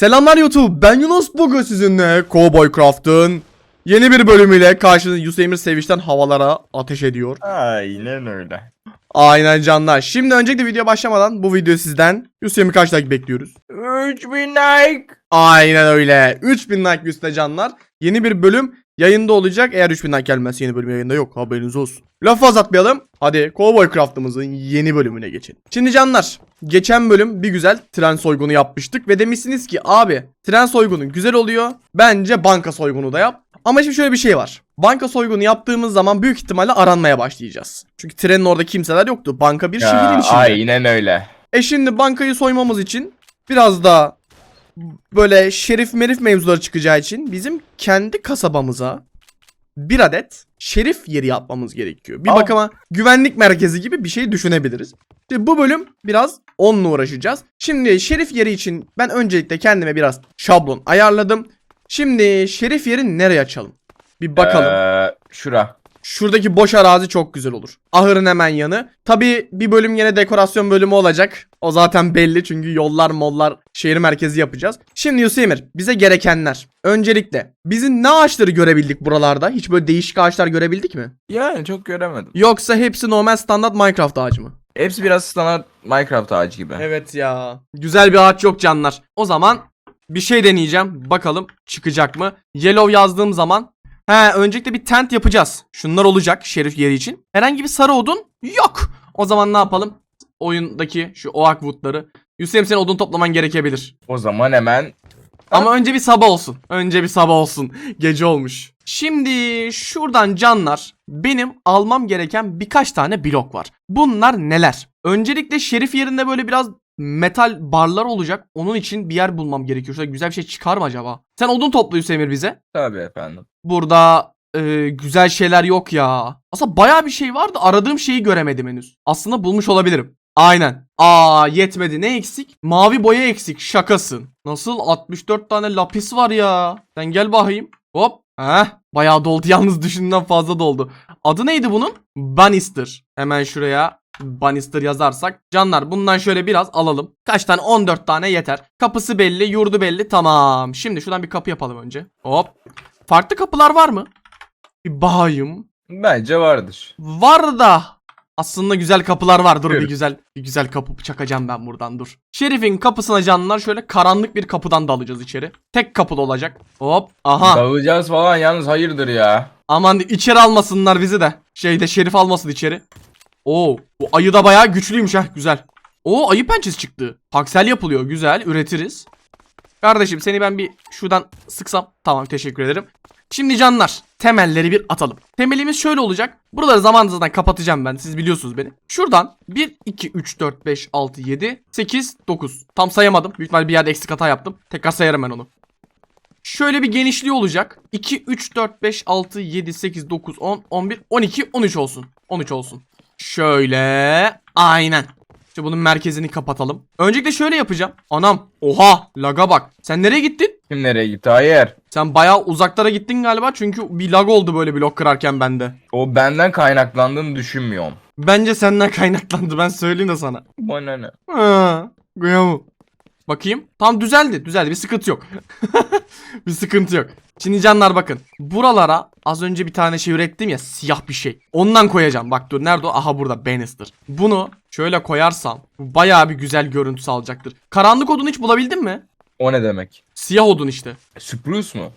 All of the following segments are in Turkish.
Selamlar YouTube ben Yunus bugün sizinle Cowboy Craft'ın yeni bir bölümüyle karşınızda Yusemir Sevinç'ten havalara ateş ediyor. Aynen öyle. Aynen canlar. Şimdi öncelikle video başlamadan bu video sizden Yusemir kaç like bekliyoruz? 3000 like. Aynen öyle. 3000 like üstte canlar. Yeni bir bölüm yayında olacak. Eğer 3000 like gelmezse yeni bölüm yayında yok. Haberiniz olsun. Lafı azaltmayalım. Hadi Cowboy Craft'ımızın yeni bölümüne geçelim. Şimdi canlar. Geçen bölüm bir güzel tren soygunu yapmıştık. Ve demişsiniz ki abi tren soygunu güzel oluyor. Bence banka soygunu da yap. Ama şimdi şöyle bir şey var. Banka soygunu yaptığımız zaman büyük ihtimalle aranmaya başlayacağız. Çünkü trenin orada kimseler yoktu. Banka bir şehrin Ya, içinde. aynen öyle. E şimdi bankayı soymamız için biraz daha böyle şerif merif mevzuları çıkacağı için bizim kendi kasabamıza bir adet şerif yeri yapmamız gerekiyor. Bir Aa. bakıma güvenlik merkezi gibi bir şey düşünebiliriz. Şimdi bu bölüm biraz onunla uğraşacağız. Şimdi şerif yeri için ben öncelikle kendime biraz şablon ayarladım. Şimdi şerif yeri nereye açalım? Bir bakalım. Ee, şura. Şuradaki boş arazi çok güzel olur. Ahırın hemen yanı. Tabi bir bölüm yine dekorasyon bölümü olacak. O zaten belli çünkü yollar mollar şehir merkezi yapacağız. Şimdi Yusemir bize gerekenler. Öncelikle bizim ne ağaçları görebildik buralarda? Hiç böyle değişik ağaçlar görebildik mi? Yani çok göremedim. Yoksa hepsi normal standart Minecraft ağacı mı? Hepsi biraz standart Minecraft ağacı gibi. Evet ya. Güzel bir ağaç yok canlar. O zaman bir şey deneyeceğim. Bakalım çıkacak mı? Yellow yazdığım zaman He öncelikle bir tent yapacağız. Şunlar olacak şerif yeri için. Herhangi bir sarı odun yok. O zaman ne yapalım? Oyundaki şu oak woodları. Yusuf senin odun toplaman gerekebilir. O zaman hemen Ama önce bir sabah olsun. Önce bir sabah olsun. Gece olmuş. Şimdi şuradan canlar benim almam gereken birkaç tane blok var. Bunlar neler? Öncelikle şerif yerinde böyle biraz metal barlar olacak. Onun için bir yer bulmam gerekiyor. Şurada güzel bir şey çıkar mı acaba? Sen odun topla Hüseyin bize. tabii efendim. Burada e, güzel şeyler yok ya. Aslında baya bir şey vardı. Aradığım şeyi göremedim henüz. Aslında bulmuş olabilirim. Aynen. Aa yetmedi. Ne eksik? Mavi boya eksik. Şakasın. Nasıl? 64 tane lapis var ya. Sen gel bakayım. Hop. Heh. Bayağı doldu. Yalnız düşündüğümden fazla doldu. Adı neydi bunun? Bannister. Hemen şuraya Bannister yazarsak. Canlar bundan şöyle biraz alalım. Kaç tane? 14 tane yeter. Kapısı belli, yurdu belli. Tamam. Şimdi şuradan bir kapı yapalım önce. Hop. Farklı kapılar var mı? Bir bakayım. Bence vardır. Var da aslında güzel kapılar var. Dur bir Buyurun. güzel bir güzel kapı çakacağım ben buradan dur. Şerif'in kapısına canlılar şöyle karanlık bir kapıdan dalacağız içeri. Tek kapıda olacak. Hop. Aha. Dağılacağız falan yalnız hayırdır ya. Aman içeri almasınlar bizi de. Şeyde Şerif almasın içeri. Oo, bu ayı da bayağı güçlüymüş ha. Güzel. Oo, ayı pençesi çıktı. Paksel yapılıyor. Güzel. Üretiriz. Kardeşim seni ben bir şuradan sıksam. Tamam teşekkür ederim. Şimdi canlar temelleri bir atalım. Temelimiz şöyle olacak. Buraları zaman zaten kapatacağım ben. Siz biliyorsunuz beni. Şuradan 1, 2, 3, 4, 5, 6, 7, 8, 9. Tam sayamadım. Büyük ihtimalle bir yerde eksik hata yaptım. Tekrar sayarım ben onu. Şöyle bir genişliği olacak. 2, 3, 4, 5, 6, 7, 8, 9, 10, 11, 12, 13 olsun. 13 olsun. Şöyle. Aynen. İşte bunun merkezini kapatalım. Öncelikle şöyle yapacağım. Anam. Oha. Laga bak. Sen nereye gittin? Kim nereye gitti? Hayır. Sen bayağı uzaklara gittin galiba. Çünkü bir lag oldu böyle blok kırarken bende. O benden kaynaklandığını düşünmüyorum. Bence senden kaynaklandı. Ben söyleyeyim de sana. Bana ne? Ha, kıyamam. Bakayım. Tam düzeldi. Düzeldi. Bir sıkıntı yok. bir sıkıntı yok. Şimdi canlar bakın. Buralara az önce bir tane şey ürettim ya siyah bir şey. Ondan koyacağım. Bak dur nerede o? Aha burada Bannister. Bunu şöyle koyarsam bayağı bir güzel görüntü sağlayacaktır. Karanlık odunu hiç bulabildin mi? O ne demek? Siyah odun işte. Spruce mu?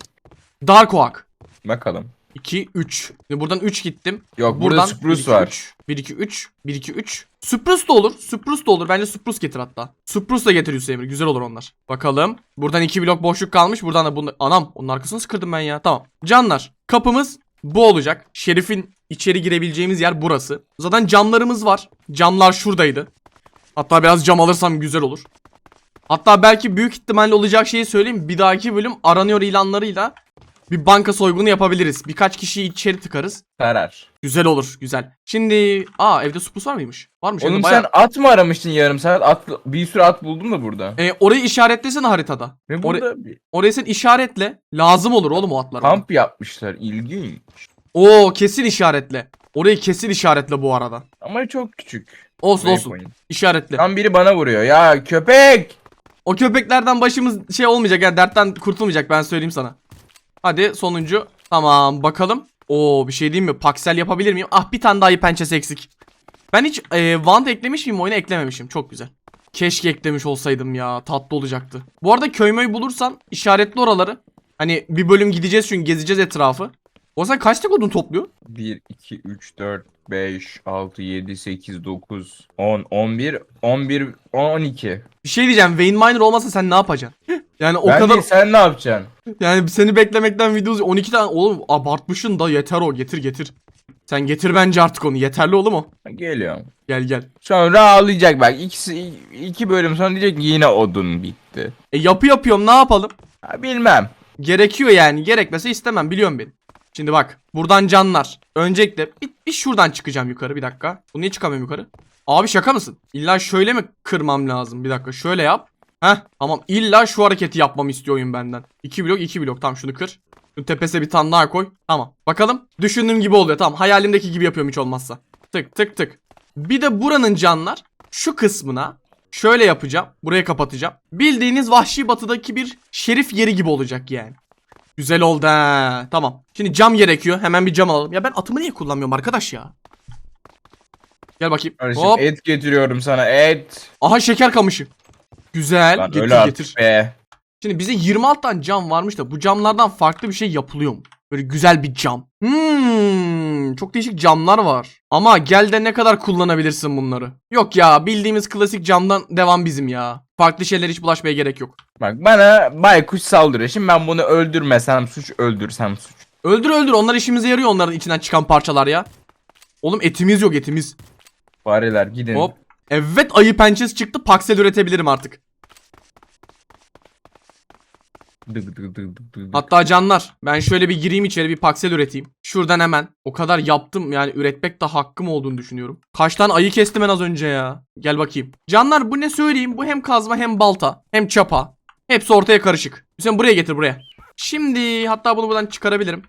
Dark Oak. Bakalım. 2 3. Şimdi buradan 3 gittim. Yok burada Spruce var. 1 2 3 1 2 3. Spruce da olur. Spruce da olur. Bence Spruce getir hatta. Spruce da getir Hüseyin. Güzel olur onlar. Bakalım. Buradan 2 blok boşluk kalmış. Buradan da bunu anam onun arkasını sıkırdım ben ya. Tamam. Canlar, kapımız bu olacak. Şerif'in içeri girebileceğimiz yer burası. Zaten camlarımız var. Camlar şuradaydı. Hatta biraz cam alırsam güzel olur. Hatta belki büyük ihtimalle olacak şeyi söyleyeyim. Bir dahaki bölüm aranıyor ilanlarıyla bir banka soygunu yapabiliriz. Birkaç kişiyi içeri tıkarız. Karar. Güzel olur, güzel. Şimdi, aa evde supus var mıymış? Varmış. Oğlum evde sen bayağı- at mı aramıştın yarım saat? At, bir sürü at buldum da burada. E, orayı işaretlesene haritada. Oraya- burada bir Orayı sen işaretle. Lazım olur oğlum o atlar. kamp yapmışlar. İlginç. Oo kesin işaretle. Orayı kesin işaretle bu arada. Ama çok küçük. Olsun olsun. Waypoint. İşaretle. Tam biri bana vuruyor. Ya köpek! O köpeklerden başımız şey olmayacak yani dertten kurtulmayacak ben söyleyeyim sana. Hadi sonuncu. Tamam bakalım. Oo bir şey diyeyim mi? Paksel yapabilir miyim? Ah bir tane daha ayı pençesi eksik. Ben hiç e, Wand eklemiş miyim oyuna eklememişim. Çok güzel. Keşke eklemiş olsaydım ya. Tatlı olacaktı. Bu arada köy bulursan işaretli oraları. Hani bir bölüm gideceğiz çünkü gezeceğiz etrafı. O sen kaç tek odun topluyor? 1, 2, 3, 4, 5, 6, 7, 8, 9, 10, 11, 11, 12. Bir şey diyeceğim. Wayne Miner olmasa sen ne yapacaksın? yani o ben kadar değil, sen ne yapacaksın? yani seni beklemekten video uzuyor. 12 tane oğlum abartmışsın da yeter o. Getir getir. Sen getir bence artık onu. Yeterli oğlum o. Geliyorum. Gel gel. Sonra ağlayacak bak. İkisi, iki bölüm sonra diyecek ki yine odun bitti. E yapı yapıyorum ne yapalım? Ha, bilmem. Gerekiyor yani. Gerekmese istemem biliyorum beni. Şimdi bak. Buradan canlar. Öncelikle bir, bir şuradan çıkacağım yukarı. Bir dakika. Bu niye çıkamıyorum yukarı? Abi şaka mısın? İlla şöyle mi kırmam lazım? Bir dakika. Şöyle yap. Heh tamam. İlla şu hareketi yapmamı istiyor oyun benden. 2 blok 2 blok. Tamam şunu kır. Şu tepesine bir tane daha koy. Tamam. Bakalım. Düşündüğüm gibi oluyor. Tamam. Hayalimdeki gibi yapıyorum hiç olmazsa. Tık tık tık. Bir de buranın canlar şu kısmına şöyle yapacağım. Burayı kapatacağım. Bildiğiniz vahşi batıdaki bir şerif yeri gibi olacak yani. Güzel oldu ha. Tamam. Şimdi cam gerekiyor. Hemen bir cam alalım. Ya ben atımı niye kullanmıyorum arkadaş ya? Gel bakayım. Kardeşim Hop. et getiriyorum sana et. Aha şeker kamışı. Güzel. Lan getir öyle artık getir. be. Şimdi bize 26 tane cam varmış da bu camlardan farklı bir şey yapılıyor mu? Böyle güzel bir cam. Hmm, çok değişik camlar var. Ama gel de ne kadar kullanabilirsin bunları? Yok ya bildiğimiz klasik camdan devam bizim ya. Farklı şeyler hiç bulaşmaya gerek yok. Bak bana baykuş saldırıyor. Şimdi ben bunu öldürmesem suç, öldürsem suç. Öldür öldür onlar işimize yarıyor onların içinden çıkan parçalar ya. Oğlum etimiz yok etimiz. Fareler gidin. Hop. Evet ayı pençesi çıktı paksel üretebilirim artık. Dık dık dık dık dık. Hatta canlar ben şöyle bir gireyim içeri bir paksel üreteyim. Şuradan hemen o kadar yaptım yani üretmek de hakkım olduğunu düşünüyorum. Kaç tane ayı kestim en az önce ya. Gel bakayım. Canlar bu ne söyleyeyim bu hem kazma hem balta hem çapa. Hepsi ortaya karışık. Sen buraya getir buraya. Şimdi hatta bunu buradan çıkarabilirim.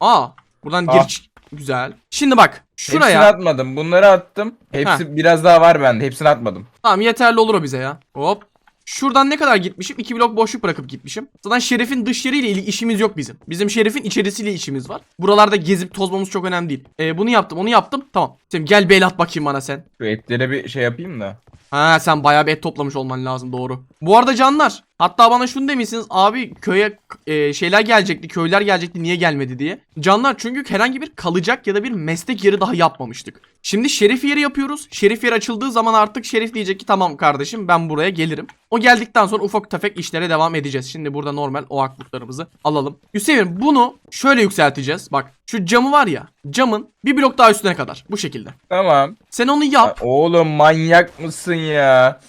Aa buradan Ah. gir Güzel. Şimdi bak Hepsini şuraya. atmadım. Bunları attım. Hepsi biraz daha var bende. Hepsini atmadım. Tamam yeterli olur o bize ya. Hop. Şuradan ne kadar gitmişim? 2 blok boşluk bırakıp gitmişim. Zaten şerifin dış yeriyle işimiz yok bizim. Bizim şerifin içerisiyle işimiz var. Buralarda gezip tozmamız çok önemli değil. Ee, bunu yaptım onu yaptım. Tamam. Şimdi gel bel at bakayım bana sen. Şu etlere bir şey yapayım da. Ha sen bayağı bir et toplamış olman lazım doğru. Bu arada canlar hatta bana şunu demişsiniz abi köye e, şeyler gelecekti köyler gelecekti niye gelmedi diye. Canlar çünkü herhangi bir kalacak ya da bir meslek yeri daha yapmamıştık. Şimdi şerif yeri yapıyoruz. Şerif yeri açıldığı zaman artık şerif diyecek ki tamam kardeşim ben buraya gelirim. O geldikten sonra ufak tefek işlere devam edeceğiz. Şimdi burada normal o akbutlarımızı alalım. Hüseyin bunu şöyle yükselteceğiz. Bak şu camı var ya camın bir blok daha üstüne kadar bu şekilde. Tamam. Sen onu Ya, yap. oğlum manyak mısın ya?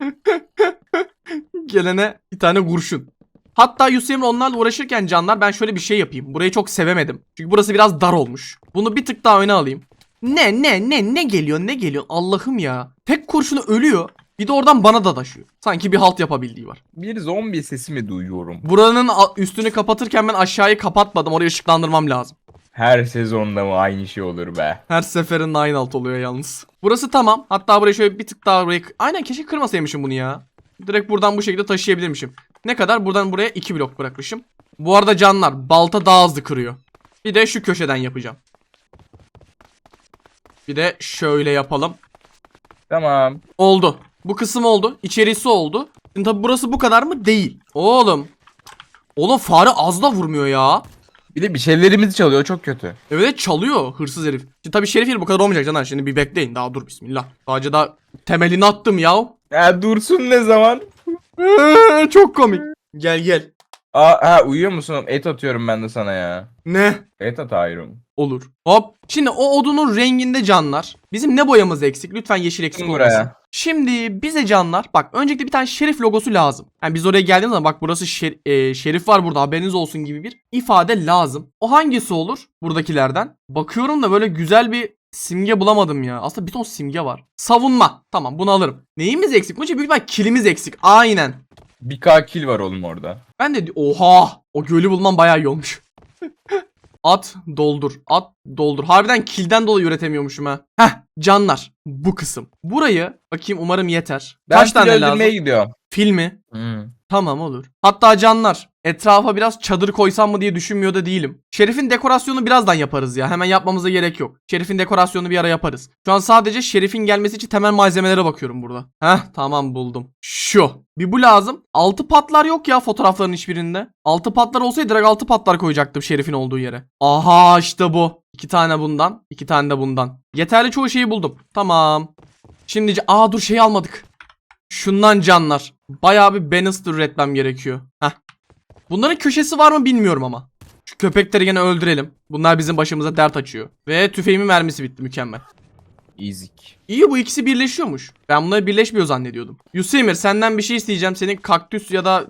gelene bir tane kurşun. Hatta Yusuf Emre onlarla uğraşırken canlar ben şöyle bir şey yapayım. Burayı çok sevemedim. Çünkü burası biraz dar olmuş. Bunu bir tık daha öne alayım. Ne ne ne ne geliyor ne geliyor Allah'ım ya. Tek kurşunu ölüyor. Bir de oradan bana da taşıyor. Sanki bir halt yapabildiği var. Bir zombi sesi mi duyuyorum? Buranın üstünü kapatırken ben aşağıyı kapatmadım. Orayı ışıklandırmam lazım. Her sezonda mı aynı şey olur be? Her seferinde aynı alt oluyor yalnız. Burası tamam. Hatta burayı şöyle bir tık daha buraya... Aynen keşke kırmasaymışım bunu ya. Direkt buradan bu şekilde taşıyabilirmişim. Ne kadar? Buradan buraya 2 blok bırakmışım. Bu arada canlar balta daha hızlı kırıyor. Bir de şu köşeden yapacağım. Bir de şöyle yapalım. Tamam. Oldu. Bu kısım oldu. İçerisi oldu. Şimdi tabi burası bu kadar mı? Değil. Oğlum. Oğlum fare az da vurmuyor ya. Bir de bir şeylerimizi çalıyor çok kötü. Evet çalıyor hırsız herif. Şimdi tabii şerif bu kadar olmayacak canlar. Şimdi bir bekleyin. Daha dur bismillah. Sadece daha temelini attım ya. Ya dursun ne zaman? Çok komik. Gel gel. Aa, ha uyuyor musun? Et atıyorum ben de sana ya. Ne? Et at ayrım. Olur. Hop. Şimdi o odunun renginde canlar. Bizim ne boyamız eksik? Lütfen yeşil eksik olmasın. buraya. Şimdi bize canlar bak öncelikle bir tane şerif logosu lazım. Yani biz oraya geldiğimiz zaman bak burası şer- e, şerif var burada haberiniz olsun gibi bir ifade lazım. O hangisi olur buradakilerden? Bakıyorum da böyle güzel bir simge bulamadım ya. Aslında bir ton simge var. Savunma. Tamam bunu alırım. Neyimiz eksik? İçin büyük ihtimal kilimiz eksik. Aynen. Bir K kill var oğlum orada. Ben de oha o gölü bulmam bayağı iyi olmuş. At doldur. At doldur. Harbiden kilden dolayı üretemiyormuşum ha. Heh canlar. Bu kısım. Burayı bakayım umarım yeter. Ben Kaç tane lazım? gidiyorum. Fil mi? Hmm. Tamam olur. Hatta canlar etrafa biraz çadır koysam mı diye düşünmüyor da değilim. Şerif'in dekorasyonu birazdan yaparız ya. Hemen yapmamıza gerek yok. Şerif'in dekorasyonu bir ara yaparız. Şu an sadece Şerif'in gelmesi için temel malzemelere bakıyorum burada. Heh tamam buldum. Şu. Bir bu lazım. Altı patlar yok ya fotoğrafların hiçbirinde. Altı patlar olsaydı direkt altı patlar koyacaktım Şerif'in olduğu yere. Aha işte bu. İki tane bundan. iki tane de bundan. Yeterli çoğu şeyi buldum. Tamam. Şimdi aa dur şeyi almadık. Şundan canlar. Bayağı bir banister üretmem gerekiyor. Heh. Bunların köşesi var mı bilmiyorum ama. Şu köpekleri gene öldürelim. Bunlar bizim başımıza dert açıyor. Ve tüfeğimin mermisi bitti mükemmel. Ezik. İyi bu ikisi birleşiyormuş. Ben bunları birleşmiyor zannediyordum. Yusemir senden bir şey isteyeceğim. Senin kaktüs ya da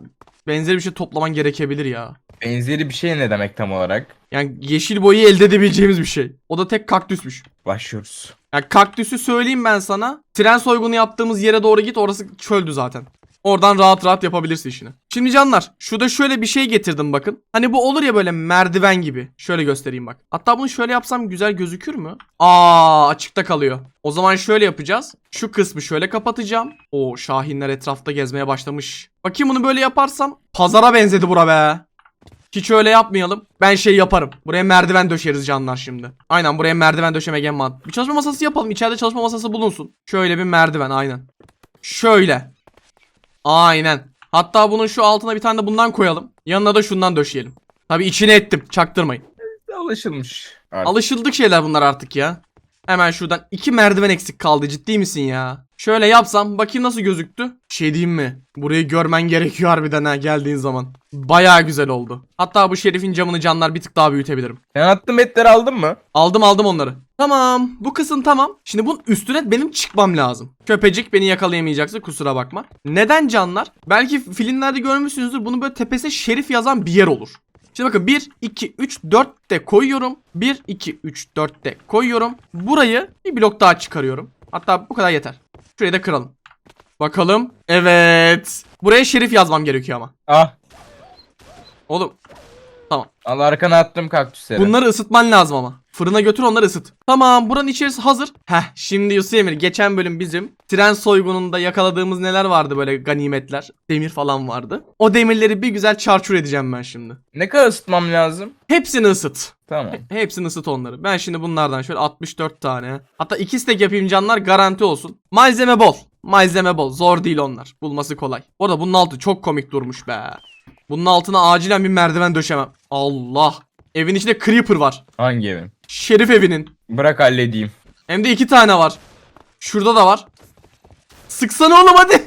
benzeri bir şey toplaman gerekebilir ya. Benzeri bir şey ne demek tam olarak? Yani yeşil boyu elde edebileceğimiz bir şey. O da tek kaktüsmüş. Başlıyoruz. Yani kaktüsü söyleyeyim ben sana. Tren soygunu yaptığımız yere doğru git. Orası çöldü zaten. Oradan rahat rahat yapabilirsin işini. Şimdi canlar şurada şöyle bir şey getirdim bakın. Hani bu olur ya böyle merdiven gibi. Şöyle göstereyim bak. Hatta bunu şöyle yapsam güzel gözükür mü? Aa açıkta kalıyor. O zaman şöyle yapacağız. Şu kısmı şöyle kapatacağım. O şahinler etrafta gezmeye başlamış. Bakayım bunu böyle yaparsam. Pazara benzedi bura be. Hiç öyle yapmayalım. Ben şey yaparım. Buraya merdiven döşeriz canlar şimdi. Aynen buraya merdiven döşemek en mantıklı. Bir çalışma masası yapalım. İçeride çalışma masası bulunsun. Şöyle bir merdiven aynen. Şöyle. Aynen. Hatta bunun şu altına bir tane de bundan koyalım. Yanına da şundan döşeyelim. Tabi içine ettim. Çaktırmayın. Alışılmış. Artık. Alışıldık şeyler bunlar artık ya. Hemen şuradan iki merdiven eksik kaldı. Ciddi misin ya? Şöyle yapsam bakayım nasıl gözüktü. Şey diyeyim mi? Burayı görmen gerekiyor harbiden ha geldiğin zaman. Baya güzel oldu. Hatta bu şerifin camını canlar bir tık daha büyütebilirim. Sen attığım etleri aldın mı? Aldım aldım onları. Tamam bu kısım tamam. Şimdi bunun üstüne benim çıkmam lazım. Köpecik beni yakalayamayacaksa kusura bakma. Neden canlar? Belki filmlerde görmüşsünüzdür. Bunun böyle tepesine şerif yazan bir yer olur. Şimdi bakın 1, 2, 3, 4 de koyuyorum. 1, 2, 3, 4 de koyuyorum. Burayı bir blok daha çıkarıyorum. Hatta bu kadar yeter. Şurayı da kıralım. Bakalım. Evet. Buraya şerif yazmam gerekiyor ama. Ah. Oğlum Al arkana attım kaktüsleri. Bunları ısıtman lazım ama. Fırına götür onları ısıt. Tamam buranın içerisi hazır. Heh şimdi Yusuf Emir geçen bölüm bizim tren soygununda yakaladığımız neler vardı böyle ganimetler. Demir falan vardı. O demirleri bir güzel çarçur edeceğim ben şimdi. Ne kadar ısıtmam lazım? Hepsini ısıt. Tamam. Hepsini ısıt onları. Ben şimdi bunlardan şöyle 64 tane. Hatta iki stek yapayım canlar garanti olsun. Malzeme bol. Malzeme bol. Zor değil onlar. Bulması kolay. Bu arada bunun altı çok komik durmuş be. Bunun altına acilen bir merdiven döşemem. Allah. Evin içinde creeper var. Hangi evin? Şerif evinin. Bırak halledeyim. Hem de iki tane var. Şurada da var. Sıksana oğlum hadi.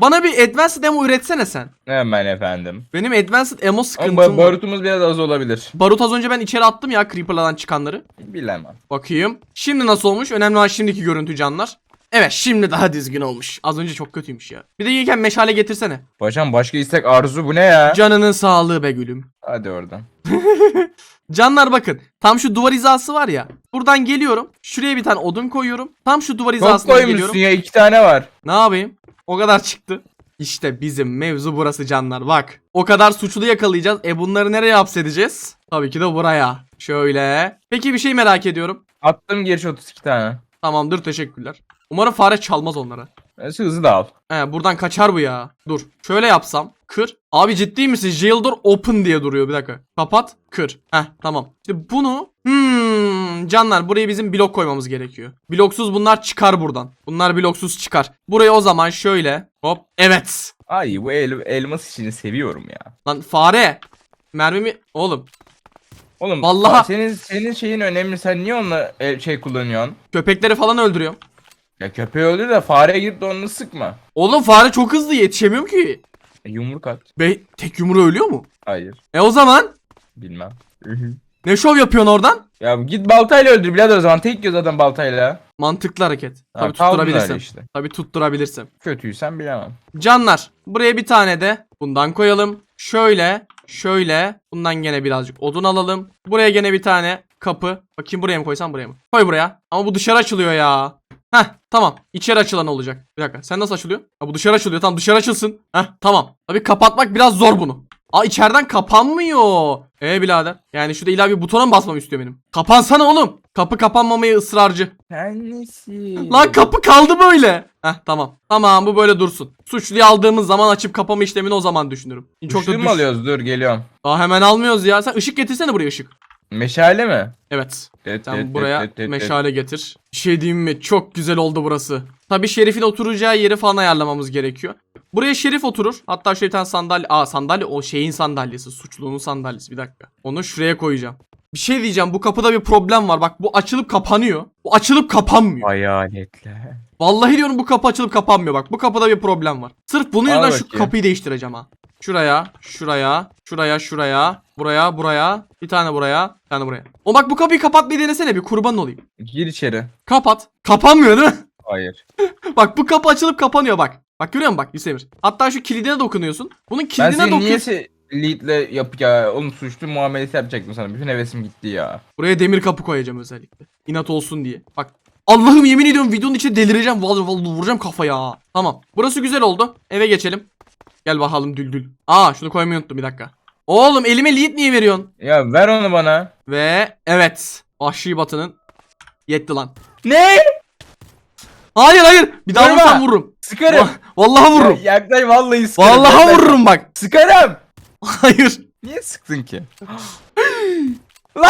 Bana bir advanced ammo üretsene sen. Hemen efendim. Benim advanced ammo sıkıntım var. barutumuz biraz az olabilir. Barut az önce ben içeri attım ya creeperlardan çıkanları. Bilemem. Bakayım. Şimdi nasıl olmuş? Önemli olan şimdiki görüntü canlar. Evet şimdi daha düzgün olmuş. Az önce çok kötüymüş ya. Bir de gelirken meşale getirsene. Paşam başka istek arzu bu ne ya? Canının sağlığı be gülüm. Hadi oradan. Canlar bakın. Tam şu duvar hizası var ya. Buradan geliyorum. Şuraya bir tane odun koyuyorum. Tam şu duvar Çok hizasına koymuşsun geliyorum. ya iki tane var. Ne yapayım? O kadar çıktı. İşte bizim mevzu burası canlar bak. O kadar suçlu yakalayacağız. E bunları nereye hapsedeceğiz? Tabii ki de buraya. Şöyle. Peki bir şey merak ediyorum. Attım geri 32 tane. Tamamdır teşekkürler. Umarım fare çalmaz onları. Neyse hızlı da al. He buradan kaçar bu ya. Dur. Şöyle yapsam. Kır. Abi ciddi misin? Jail door open diye duruyor. Bir dakika. Kapat. Kır. Heh tamam. İşte bunu. Hmm. Canlar buraya bizim blok koymamız gerekiyor. Bloksuz bunlar çıkar buradan. Bunlar bloksuz çıkar. Buraya o zaman şöyle. Hop. Evet. Ay bu el, elmas işini seviyorum ya. Lan fare. Mermimi. Oğlum. Oğlum Vallahi- senin senin şeyin önemli. Sen niye onunla el, şey kullanıyorsun? Köpekleri falan öldürüyorum. Ya köpeği öldür de fareye girip de onu sıkma. Oğlum fare çok hızlı yetişemiyorum ki. E, yumruk at. Be tek yumruğu ölüyor mu? Hayır. E o zaman Bilmem. ne şov yapıyorsun oradan? ya git baltayla öldür birader o zaman. Tek göz adam baltayla. Mantıklı hareket. Ha, Tabii kaldın tutturabilirsem. öyle işte. Tabii tutturabilirsem. Kötüysen bilemem. Canlar buraya bir tane de bundan koyalım. Şöyle şöyle bundan gene birazcık odun alalım. Buraya gene bir tane kapı. Bakayım buraya mı koysam buraya mı? Koy buraya. Ama bu dışarı açılıyor ya. Heh tamam. İçeri açılan olacak. Bir dakika sen nasıl açılıyor? Ha, bu dışarı açılıyor. Tamam dışarı açılsın. Heh tamam. Tabii kapatmak biraz zor bunu. Aa içeriden kapanmıyor. E birader. Yani şurada illa bir butona mı basmam istiyor benim? Kapansana oğlum. Kapı kapanmamaya ısrarcı. Sen nesin? Lan kapı kaldı böyle. Heh tamam. Tamam bu böyle dursun. Suçluyu aldığımız zaman açıp kapama işlemini o zaman düşünürüm. Çok da düş- alıyoruz? Dur geliyorum. Daha hemen almıyoruz ya. Sen ışık getirsene buraya ışık. Meşale mi? Evet. Tet, Sen tet, buraya tet, tet. meşale getir. Bir şey diyeyim mi? Çok güzel oldu burası. Tabii Şerif'in oturacağı yeri falan ayarlamamız gerekiyor. Buraya Şerif oturur. Hatta şöyle bir tane sandalye. Aa sandalye o şeyin sandalyesi. Suçlunun sandalyesi. Bir dakika. Onu şuraya koyacağım. Bir şey diyeceğim. Bu kapıda bir problem var. Bak bu açılıp kapanıyor. Bu açılıp kapanmıyor. Hayaletler. Vallahi diyorum bu kapı açılıp kapanmıyor. Bak bu kapıda bir problem var. Sırf bunun Al yüzünden şu bakayım. kapıyı değiştireceğim ha. Şuraya, şuraya, şuraya, şuraya, buraya, buraya, bir tane buraya, bir tane buraya. O bak bu kapıyı kapatmayı denesene bir kurban olayım. Gir içeri. Kapat. Kapanmıyor değil mi? Hayır. bak bu kapı açılıp kapanıyor bak. Bak görüyor musun bak Hüseyin? Hatta şu kilidine dokunuyorsun. Bunun Ben kilidine seni niye dokuyorsun. se- lead'le yap ya? Oğlum suçlu muamelesi yapacaktım sana. Bütün hevesim gitti ya. Buraya demir kapı koyacağım özellikle. İnat olsun diye. Bak. Allah'ım yemin ediyorum videonun içine delireceğim. Vallahi, vallahi vuracağım kafaya. Tamam. Burası güzel oldu. Eve geçelim. Gel bakalım düldül. Aa şunu koymayı unuttum bir dakika. Oğlum elime lead niye veriyorsun? Ya ver onu bana. Ve evet. Vahşi batının yetti lan. Ne? Hayır hayır. Bir daha Vurma. vursam vururum. Sıkarım. Va- Vallahi vururum. Ya, yaklaş vallahi sıkarım. Vallahi Yaklaş. vururum bak. Sıkarım. Hayır. Niye sıktın ki?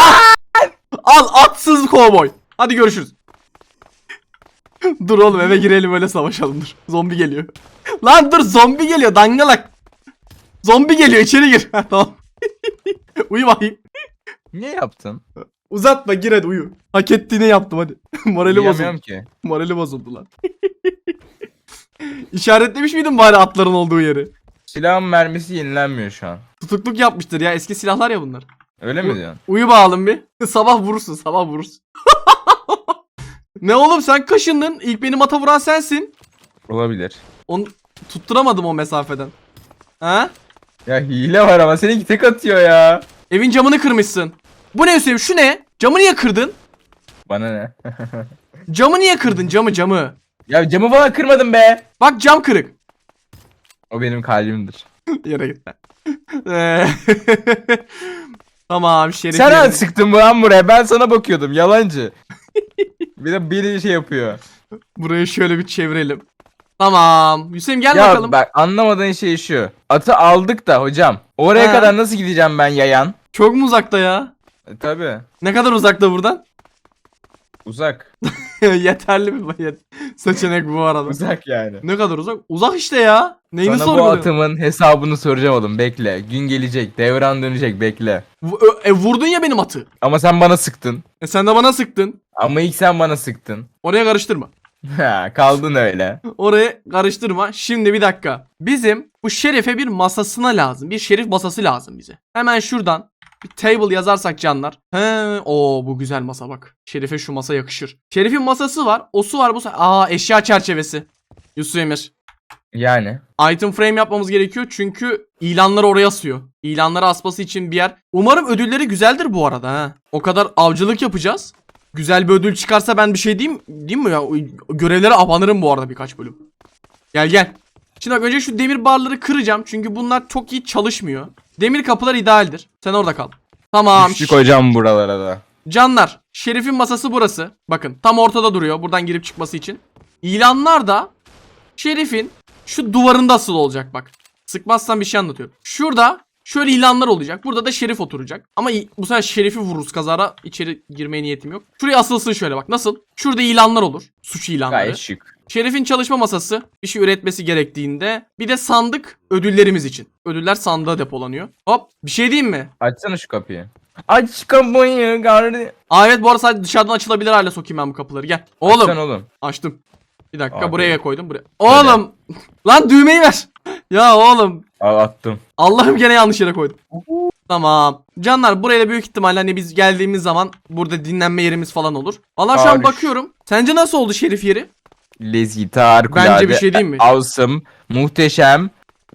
Al atsız kovboy. Hadi görüşürüz. dur oğlum eve girelim öyle savaşalım dur. Zombi geliyor. Lan dur zombi geliyor dangalak. Zombi geliyor içeri gir. Ha, tamam. uyu bakayım. Niye yaptın? Uzatma gir hadi uyu. Hak ettiğini yaptım hadi. Morali bozuldu. Ki. Morali bozuldu lan. İşaretlemiş miydin bari atların olduğu yeri? Silahın mermisi yenilenmiyor şu an. Tutukluk yapmıştır ya eski silahlar ya bunlar. Öyle mi diyorsun? Uyu bakalım bir. sabah vurursun sabah vurursun. ne oğlum sen kaşındın. İlk benim ata vuran sensin. Olabilir. Onu tutturamadım o mesafeden. Ha? Ya hile var ama seninki tek atıyor ya. Evin camını kırmışsın. Bu ne Hüseyin? Şu ne? Camı niye kırdın? Bana ne? Camı niye kırdın? Camı camı. ya camı falan kırmadım be. Bak cam kırık. O benim kalbimdir. Yere git tamam şerif. Sen yerine. sıktın bu lan buraya. Ben sana bakıyordum. Yalancı. bir de biri şey yapıyor. Burayı şöyle bir çevirelim. Tamam. Hüseyin gel ya bakalım. bak anlamadığın şey şu. Atı aldık da hocam. Oraya Ha. kadar nasıl gideceğim ben yayan? Çok mu uzakta ya? E, tabii. Ne kadar uzakta buradan? Uzak. Yeterli bir bayet. Seçenek bu arada. Uzak yani. Ne kadar uzak? Uzak işte ya. Neyini Sana bu sorguluyorsun? atımın hesabını soracağım oğlum bekle. Gün gelecek. Devran dönecek bekle. V- ö- e, vurdun ya benim atı. Ama sen bana sıktın. E sen de bana sıktın. Ama ilk sen bana sıktın. Oraya karıştırma. Ha, Kaldın öyle. Oraya karıştırma. Şimdi bir dakika. Bizim bu şerife bir masasına lazım. Bir şerif masası lazım bize. Hemen şuradan bir table yazarsak canlar. He, o bu güzel masa bak. Şerife şu masa yakışır. Şerifin masası var. Osu var bu. Aa eşya çerçevesi. Yusuf Emir. Yani. Item frame yapmamız gerekiyor çünkü ilanları oraya asıyor. İlanları asması için bir yer. Umarım ödülleri güzeldir bu arada ha. O kadar avcılık yapacağız. Güzel bir ödül çıkarsa ben bir şey diyeyim, diyeyim mi ya? Görevlere abanırım bu arada birkaç bölüm. Gel gel. Şimdi bak önce şu demir barları kıracağım çünkü bunlar çok iyi çalışmıyor. Demir kapılar idealdir. Sen orada kal. Tamam. Üçlük hocam buralara da. Canlar, Şerif'in masası burası. Bakın tam ortada duruyor buradan girip çıkması için. İlanlar da Şerif'in şu duvarında asılı olacak bak. Sıkmazsan bir şey anlatıyorum. Şurada şöyle ilanlar olacak. Burada da Şerif oturacak. Ama bu sefer Şerif'i vururuz kazara. İçeri girmeye niyetim yok. Şuraya asılsın şöyle bak. Nasıl? Şurada ilanlar olur. Suç ilanları. Gayet şık. Şerif'in çalışma masası bir şey üretmesi gerektiğinde bir de sandık ödüllerimiz için. Ödüller sandığa depolanıyor. Hop bir şey diyeyim mi? Açsana şu kapıyı. Aç kapıyı gardi. Aa evet bu arada sadece dışarıdan açılabilir hale sokayım ben bu kapıları gel. Oğlum Açsana oğlum. açtım. Bir dakika Aferin. buraya koydum buraya. Oğlum lan düğmeyi ver. ya oğlum Al attım. Allah'ım gene yanlış yere koydum. Tamam. Canlar buraya da büyük ihtimalle hani biz geldiğimiz zaman burada dinlenme yerimiz falan olur. Valla şu an bakıyorum. Sence nasıl oldu Şerif yeri? Lezgit harikulade. Bence bir şey değil mi? Awesome. Muhteşem.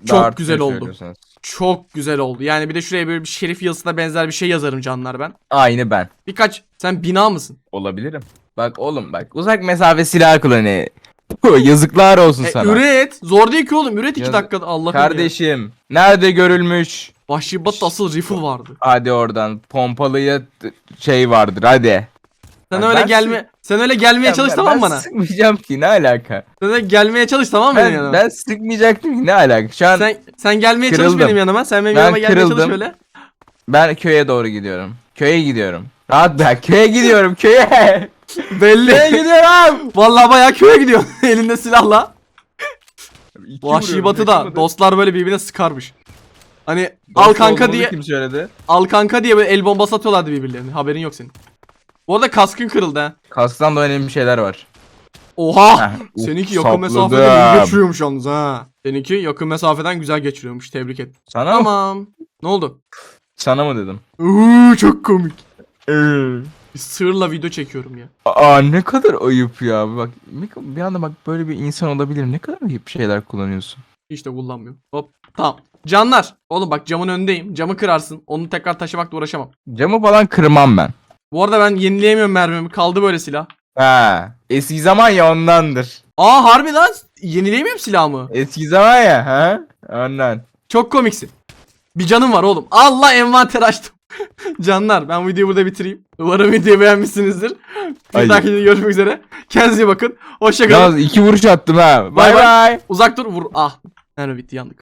Çok artık güzel oldu. söylüyorsanız. Çok güzel oldu. Yani bir de şuraya böyle bir Şerif yazısına benzer bir şey yazarım canlar ben. Aynı ben. Birkaç sen bina mısın? Olabilirim. Bak oğlum bak uzak mesafe silah kullanı. Yazıklar olsun E, sana. üret. Zor değil ki oğlum. Üret iki Yaz- dakikada Allah'ım ya. Kardeşim nerede görülmüş Vahşi Batı'da asıl rifle vardı. Hadi oradan pompalıya t- şey vardır hadi. Sen Ya öyle ben gelme sen öyle gelmeye çalış ben, tamam ben bana. sıkmayacağım ki ne alaka? Sen öyle gelmeye çalış tamam mı benim Ben, yanıma? ben sıkmayacaktım ki ne alaka? Şu an ben, Sen sen gelmeye çalış Kırıldım. benim yanıma. Sen benim Ben yanıma gelmeye çalış kırıldım. böyle. köye doğru gidiyorum. Köye gidiyorum. Rahat bırak köye gidiyorum köye. Belli. gidiyorum. Vallahi bayağı köye gidiyor elinde silahla. İki Vahşi vuruyorum, Batı'da yakamadı. dostlar böyle birbirine sıkarmış. Hani Dost al kanka diye Kim söyledi? al kanka diye böyle el bombası atıyorlardı birbirlerine. Haberin yok senin. Bu arada kaskın kırıldı ha. Kasktan da önemli şeyler var. Oha! Heh, uf, Seninki yakın sapladım. mesafeden iyi geçiriyormuş yalnız ha. Seninki yakın mesafeden güzel geçiriyormuş. Tebrik et. Sana mı? Tamam. Ne oldu? Sana mı dedim? Uuu çok komik. Sığırla video çekiyorum ya. Aa ne kadar ayıp ya. Bak bir anda bak böyle bir insan olabilir. Ne kadar ayıp şeyler kullanıyorsun. Hiç de kullanmıyorum. Hop. Tamam. Canlar. Oğlum bak camın önündeyim. Camı kırarsın. Onu tekrar taşımakla uğraşamam. Camı falan kırmam ben. Bu arada ben yenileyemiyorum mermimi. Kaldı böyle silah. Ha, eski zaman ya ondandır. Aa harbi lan. Yenileyemiyorum silahımı. Eski zaman ya ha? Ondan. Çok komiksin. Bir canım var oğlum. Allah envanter açtım. Canlar ben videoyu burada bitireyim. Umarım videoyu beğenmişsinizdir. Bir dahaki videoda görüşmek üzere. Kendinize iyi bakın. Hoşçakalın. Yalnız iki vuruş attım ha. Bay Bay. Uzak dur vur. Ah. Mermi bitti yandık.